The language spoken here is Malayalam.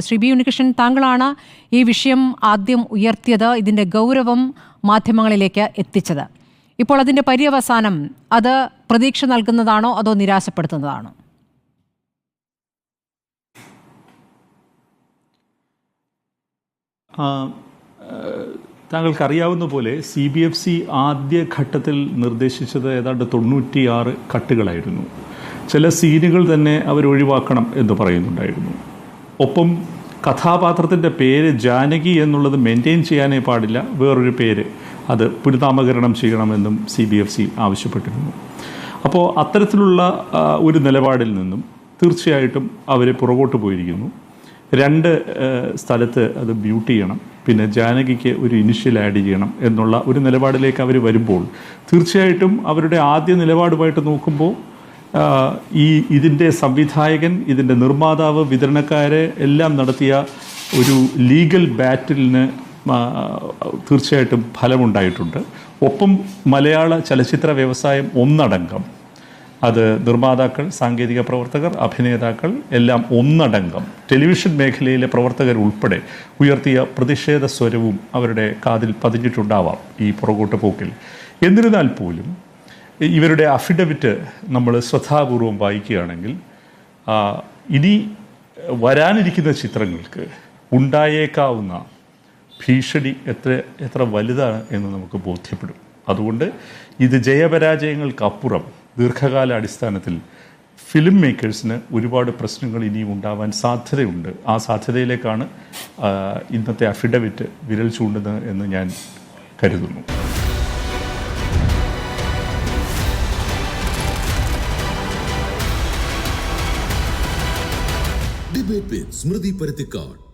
ശ്രീ ബി ഉണ്ണികൃഷ്ണൻ താങ്കളാണ് ഈ വിഷയം ആദ്യം ഉയർത്തിയത് ഇതിന്റെ ഗൗരവം മാധ്യമങ്ങളിലേക്ക് എത്തിച്ചത്. ഇപ്പോൾ അതിന്റെ പര്യവസാനം അത് പ്രതീക്ഷ നൽകുന്നതാണോ അതോ നിരാശപ്പെടുത്തുന്നതാണോ? താങ്കൾക്കറിയാവുന്ന പോലെ സി ബി എഫ് സി ആദ്യ ഘട്ടത്തിൽ നിർദ്ദേശിച്ചത് ഏതാണ്ട് തൊണ്ണൂറ്റിയാറ് കട്ടുകളായിരുന്നു. ചില സീനുകൾ തന്നെ അവർ ഒഴിവാക്കണം എന്ന് പറയുന്നുണ്ടായിരുന്നു. ഒപ്പം കഥാപാത്രത്തിന്റെ പേര് ജാനകി എന്നുള്ളത് മെയിന്റെയിൻ ചെയ്യാനേ പാടില്ല. വേറൊരു പേര് അത് പുനഃനാമകരണം ചെയ്യണമെന്നും സി ബി എഫ് സി ആവശ്യപ്പെട്ടിരുന്നു. അപ്പോൾ അത്തരത്തിലുള്ള ഒരു നിലപാടിൽ നിന്നും തീർച്ചയായിട്ടും അവർ പുറകോട്ട് പോയിരിക്കുന്നു. രണ്ട് സ്ഥലത്ത് അത് ബ്യൂട്ട് ചെയ്യണം. പിന്നെ ജാനകിക്ക് ഒരു ഇനിഷ്യൽ ആഡ് ചെയ്യണം എന്നുള്ള ഒരു നിലപാടിലേക്ക് അവർ വരുമ്പോൾ തീർച്ചയായിട്ടും അവരുടെ ആദ്യ നിലപാടുമായിട്ട് നോക്കുമ്പോൾ ഈ ഇതിന്റെ സംവിധായകൻ ഇതിന്റെ നിർമ്മാതാവ് വിതരണക്കാരെ എല്ലാം നടത്തിയ ഒരു ലീഗൽ ബാറ്റിലിന് തീർച്ചയായിട്ടും ഫലമുണ്ടായിട്ടുണ്ട്. ഒപ്പം മലയാള ചലച്ചിത്ര വ്യവസായം ഒന്നടങ്കം. അത് നിർമ്മാതാക്കൾ സാങ്കേതിക പ്രവർത്തകർ അഭിനേതാക്കൾ എല്ലാം ഒന്നടങ്കം. ടെലിവിഷൻ മേഖലയിലെ പ്രവർത്തകർ ഉൾപ്പെടെ ഉയർത്തിയ പ്രതിഷേധ സ്വരവും അവരുടെ കാതിൽ പതിഞ്ഞിട്ടുണ്ടാവാം ഈ പുറകോട്ട് പോക്കിൽ എന്നിരുന്നാൽ പോലും ഇവരുടെ അഫിഡവിറ്റ് നമ്മൾ ശ്രദ്ധാപൂർവം വായിക്കുകയാണെങ്കിൽ ഇനി വരാനിരിക്കുന്ന ചിത്രങ്ങൾക്ക് ഉണ്ടായേക്കാവുന്ന ഭീഷണി എത്ര എത്ര വലുതാണ് എന്ന് നമുക്ക് ബോധ്യപ്പെടും. അതുകൊണ്ട് ഇത് ജയപരാജയങ്ങൾക്കപ്പുറം ദീർഘകാല അടിസ്ഥാനത്തിൽ ഫിലിം മേക്കേഴ്സിന് ഒരുപാട് പ്രശ്നങ്ങൾ ഇനിയും ഉണ്ടാവാൻ സാധ്യതയുണ്ട്. ആ സാധ്യതയിലേക്കാണ് ഇന്നത്തെ അഫിഡവിറ്റ് വിരൽ ചൂണ്ടുന്നത് എന്ന് ഞാൻ കരുതുന്നു. സ്മൃതി പരുത്തിക്കാട്